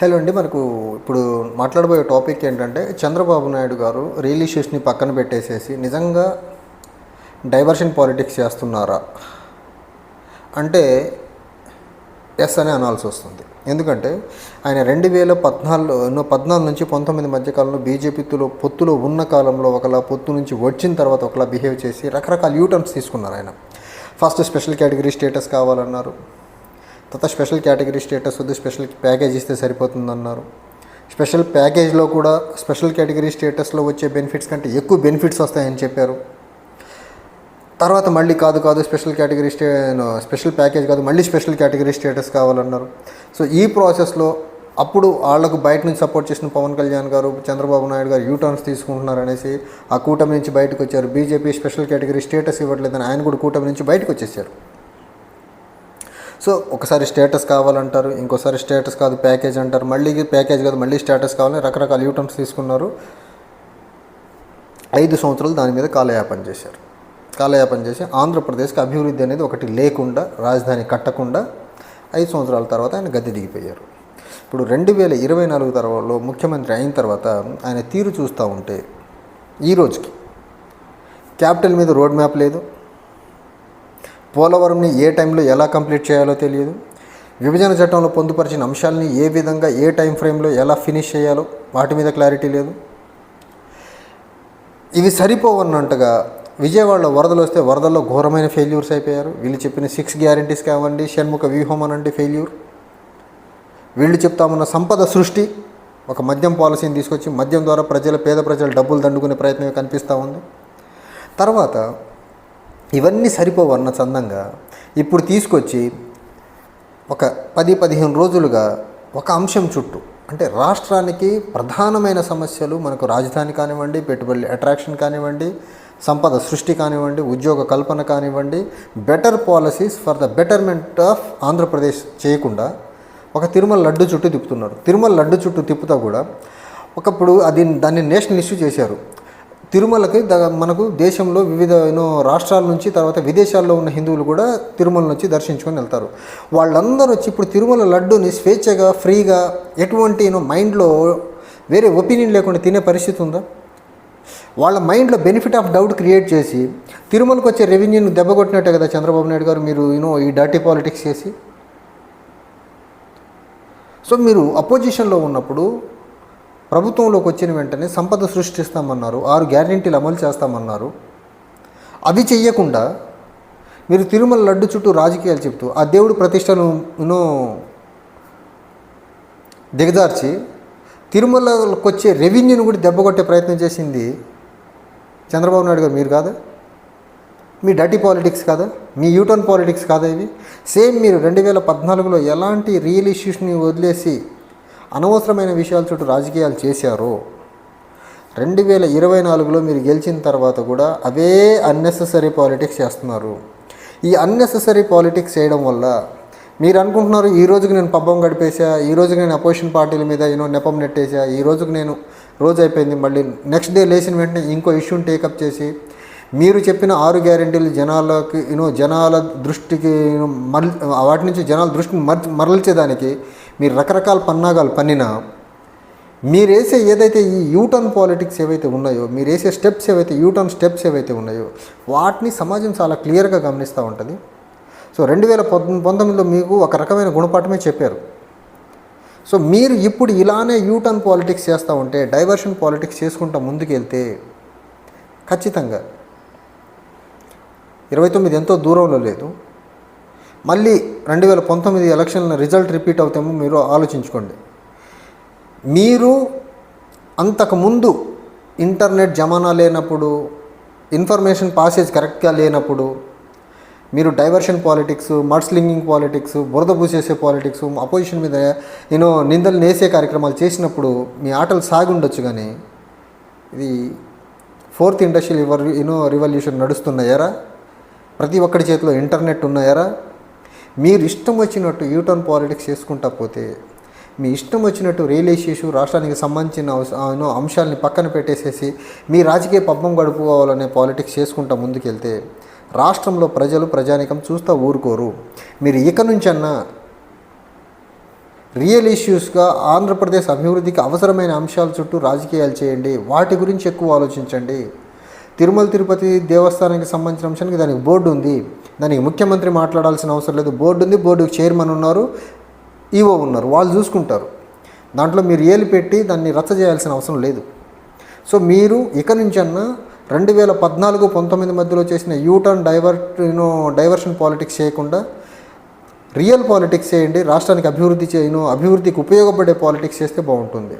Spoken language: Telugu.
హలో అండి మనకు ఇప్పుడు మాట్లాడబోయే టాపిక్ ఏంటంటే చంద్రబాబు నాయుడు గారు రియల్ ఇష్యూస్ని పక్కన పెట్టేసేసి నిజంగా డైవర్షన్ పాలిటిక్స్ చేస్తున్నారా? అంటే ఎస్ అని అనాల్సి వస్తుంది. ఎందుకంటే ఆయన రెండు వేల పద్నాలుగు పద్నాలుగు నుంచి పంతొమ్మిది మధ్య కాలంలో బీజేపీతో పొత్తులో ఉన్న కాలంలో ఒకలా పొత్తు నుంచి వచ్చిన తర్వాత ఒకలా బిహేవ్ చేసి రకరకాల యూటర్న్స్ తీసుకున్నారు ఆయన. ఫస్ట్ స్పెషల్ కేటగిరీ స్టేటస్ కావాలన్నారు. తర్వాత స్పెషల్ కేటగిరీ స్టేటస్ వద్దు స్పెషల్ ప్యాకేజ్ ఇస్తే సరిపోతుందన్నారు. స్పెషల్ ప్యాకేజ్లో కూడా స్పెషల్ కేటగిరీ స్టేటస్లో వచ్చే బెనిఫిట్స్ కంటే ఎక్కువ బెనిఫిట్స్ వస్తాయని చెప్పారు. తర్వాత మళ్ళీ కాదు కాదు special category stay special package కాదు మళ్ళీ స్పెషల్ కేటగిరీ స్టేటస్ కావాలన్నారు. సో ఈ ప్రాసెస్లో అప్పుడు వాళ్ళకు బయట నుంచి సపోర్ట్ చేసిన పవన్ కళ్యాణ్ గారు చంద్రబాబు నాయుడు గారు యూటర్న్స్ తీసుకుంటున్నారు అనేసి ఆ కూటమి నుంచి బయటకు వచ్చారు. బీజేపీ స్పెషల్ కేటగిరీ స్టేటస్ ఇవ్వట్లేదని ఆయన కూడా కూటమి నుంచి బయటకు వచ్చేసారు. సో ఒకసారి స్టేటస్ కావాలంటారు ఇంకోసారి స్టేటస్ కాదు ప్యాకేజ్ అంటారు. మళ్ళీ ప్యాకేజ్ కాదు మళ్ళీ స్టేటస్ కావాలని రకరకాల యూటమ్స్ తీసుకున్నారు. ఐదు సంవత్సరాలు దాని మీద కాలయాపన చేశారు. కాలయాపన చేసి ఆంధ్రప్రదేశ్కి అభివృద్ధి అనేది ఒకటి లేకుండా రాజధాని కట్టకుండా ఐదు సంవత్సరాల తర్వాత ఆయన గద్దె దిగిపోయారు. ఇప్పుడు రెండు వేల ఇరవై నాలుగు తర్వాతలో ముఖ్యమంత్రి అయిన తర్వాత ఆయన తీరు చూస్తూ ఉంటే ఈ రోజుకి క్యాపిటల్ మీద రోడ్ మ్యాప్ లేదు పోలవరంని ఏ టైంలో ఎలా కంప్లీట్ చేయాలో తెలియదు. విభజన చట్టంలో పొందుపరిచిన అంశాలని ఏ విధంగా ఏ టైం ఫ్రేమ్లో ఎలా ఫినిష్ చేయాలో వాటి మీద క్లారిటీ లేదు. ఇవి సరిపోవన్నట్టుగా విజయవాడలో వరదలు వస్తే వరదల్లో ఘోరమైన ఫెయిల్యూర్స్ అయిపోయారు. వీళ్ళు చెప్పిన సిక్స్ గ్యారంటీస్ కావండి షణ్ముఖ వ్యూహం అనండి ఫెయిల్యూర్. వీళ్ళు చెప్తామన్న సంపద సృష్టి ఒక మద్యం పాలసీని తీసుకొచ్చి మద్యం ద్వారా ప్రజల పేద ప్రజలు డబ్బులు దండుకునే ప్రయత్నమే కనిపిస్తూ ఉంది. తర్వాత ఇవన్నీ సరిపోవన్న చందంగా ఇప్పుడు తీసుకొచ్చి ఒక పది పదిహేను రోజులుగా ఒక అంశం చుట్టూ అంటే రాష్ట్రానికి ప్రధానమైన సమస్యలు మనకు రాజధాని కానివ్వండి పెట్టుబడి అట్రాక్షన్ కానివ్వండి సంపద సృష్టి కానివ్వండి ఉద్యోగ కల్పన కానివ్వండి better policies for the betterment of Andhra Pradesh చేయకుండా ఒక తిరుమల లడ్డు చుట్టూ తిప్పుతున్నారు. తిరుమల లడ్డు చుట్టూ తిప్పుతా కూడా ఒకప్పుడు అది దాన్ని నేషనల్ ఇష్యూ చేశారు. తిరుమలకి ద మనకు దేశంలో వివిధ ఎన్నో రాష్ట్రాల నుంచి తర్వాత విదేశాల్లో ఉన్న హిందువులు కూడా తిరుమల నుంచి దర్శించుకొని వెళ్తారు. వాళ్ళందరూ వచ్చి ఇప్పుడు తిరుమల లడ్డూని స్వేచ్ఛగా ఫ్రీగా ఎటువంటి యూనో మైండ్లో వేరే ఒపీనియన్ లేకుండా తినే పరిస్థితి ఉందా? వాళ్ళ మైండ్లో బెనిఫిట్ ఆఫ్ డౌట్ క్రియేట్ చేసి తిరుమలకు వచ్చే రెవెన్యూని దెబ్బకొట్టినట్టే కదా చంద్రబాబు నాయుడు గారు మీరు యూనో ఈ డర్టీ పాలిటిక్స్ చేసి? సో మీరు అపోజిషన్లో ఉన్నప్పుడు ప్రభుత్వంలోకి వచ్చిన వెంటనే సంపద సృష్టిస్తామన్నారు. ఆరు గ్యారంటీలు అమలు చేస్తామన్నారు. అవి చెయ్యకుండా మీరు తిరుమల లడ్డు చుట్టూ రాజకీయాలు చెప్తూ ఆ దేవుడి ప్రతిష్టను దిగజార్చి తిరుమలకు వచ్చే రెవెన్యూని కూడా దెబ్బకొట్టే ప్రయత్నం చేసింది చంద్రబాబు నాయుడు గారు. మీరు కాదా? మీ డర్టీ పాలిటిక్స్ కాదా? మీ యూటర్న్ పాలిటిక్స్ కాదా ఇవి? సేమ్ మీరు రెండు వేల పద్నాలుగులో ఎలాంటి రియల్ ఇష్యూస్ని వదిలేసి అనవసరమైన విషయాల చుట్టూ రాజకీయాలు చేశారో. రెండు వేల ఇరవై నాలుగులో మీరు గెలిచిన తర్వాత కూడా అవే అన్నెసెసరీ పాలిటిక్స్ చేస్తున్నారు. ఈ అన్నెసెసరీ పాలిటిక్స్ చేయడం వల్ల మీరు అనుకుంటున్నారు ఈ రోజుకి నేను పబ్బం గడిపేసా ఈ రోజుకి నేను అపోజిషన్ పార్టీల మీద యూనో నెపం నెట్టేసా ఈ రోజుకి నేను రోజు అయిపోయింది మళ్ళీ నెక్స్ట్ డే లేచిన వెంటనే ఇంకో ఇష్యూని టేకప్ చేసి మీరు చెప్పిన ఆరు గ్యారెంటీలు జనాలకి యూనో జనాల దృష్టికి యూనో వాటి నుంచి జనాల దృష్టిని మర్ మరల్చేదానికి మీరు రకరకాల పన్నాగాలు పన్నినా మీరు వేసే ఏదైతే ఈ యూటర్న్ పాలిటిక్స్ ఏవైతే ఉన్నాయో మీరు వేసే స్టెప్స్ ఏవైతే యూటర్న్ స్టెప్స్ ఏవైతే ఉన్నాయో వాటిని సమాజం చాలా క్లియర్గా గమనిస్తూ ఉంటుంది. సో రెండు వేల పంతొమ్మిదిలో మీకు ఒక రకమైన గుణపాఠమే చెప్పారు. సో మీరు ఇప్పుడు ఇలానే యూటర్న్ పాలిటిక్స్ చేస్తూ ఉంటే డైవర్షన్ పాలిటిక్స్ చేసుకుంటా ముందుకెళ్తే ఖచ్చితంగా. ఇరవై తొమ్మిది ఎంతో దూరంలో లేదు. మళ్ళీ రెండు వేల పంతొమ్మిది ఎలక్షన్ల రిజల్ట్ రిపీట్ అవుతామో మీరు ఆలోచించుకోండి. మీరు అంతకుముందు ఇంటర్నెట్ జమానా లేనప్పుడు ఇన్ఫర్మేషన్ పాసేజ్ కరెక్ట్గా లేనప్పుడు మీరు డైవర్షన్ పాలిటిక్స్ మడ్స్లింగింగ్ పాలిటిక్స్ బురద పూసేసే పాలిటిక్స్ అపోజిషన్ మీద నేను నిందలు నేసే కార్యక్రమాలు చేసినప్పుడు మీ ఆటలు సాగి ఉండొచ్చు కానీ ఇది fourth industrial river you know revolution నడుస్తున్నాయారా ప్రతి ఒక్కడి చేతిలో ఇంటర్నెట్ ఉన్నాయారా మీరు ఇష్టం వచ్చినట్టు యూటర్న్ పాలిటిక్స్ చేసుకుంటా పోతే మీ ఇష్టం వచ్చినట్టు రియల్ ఇష్యూస్ రాష్ట్రానికి సంబంధించిన అంశాలని పక్కన పెట్టేసేసి మీ రాజకీయ పబ్బం గడుపుకోవాలనే పాలిటిక్స్ చేసుకుంటా ముందుకెళ్తే రాష్ట్రంలో ప్రజలు ప్రజానికం చూస్తూ ఊరుకోరు. మీరు ఇక నుంచన్నా రియల్ ఇష్యూస్గా ఆంధ్రప్రదేశ్ అభివృద్ధికి అవసరమైన అంశాల చుట్టూ రాజకీయాలు చేయండి వాటి గురించి ఎక్కువ ఆలోచించండి. తిరుమల తిరుపతి దేవస్థానానికి సంబంధించిన అంశానికి దానికి బోర్డు ఉంది. దానికి ముఖ్యమంత్రి మాట్లాడాల్సిన అవసరం లేదు. బోర్డు ఉంది. బోర్డుకి చైర్మన్ ఉన్నారు. ఈవో ఉన్నారు. వాళ్ళు చూసుకుంటారు. దాంట్లో మీరు ఏలు పెట్టి దాన్ని రచ్చ చేయాల్సిన అవసరం లేదు. సో మీరు ఇక నుంచన్నా రెండు వేల పద్నాలుగు పంతొమ్మిది మధ్యలో చేసిన U turn divert you know diversion politics చేయకుండా రియల్ పాలిటిక్స్ చేయండి. రాష్ట్రానికి అభివృద్ధి చేయను అభివృద్ధికి ఉపయోగపడే పాలిటిక్స్ చేస్తే బాగుంటుంది.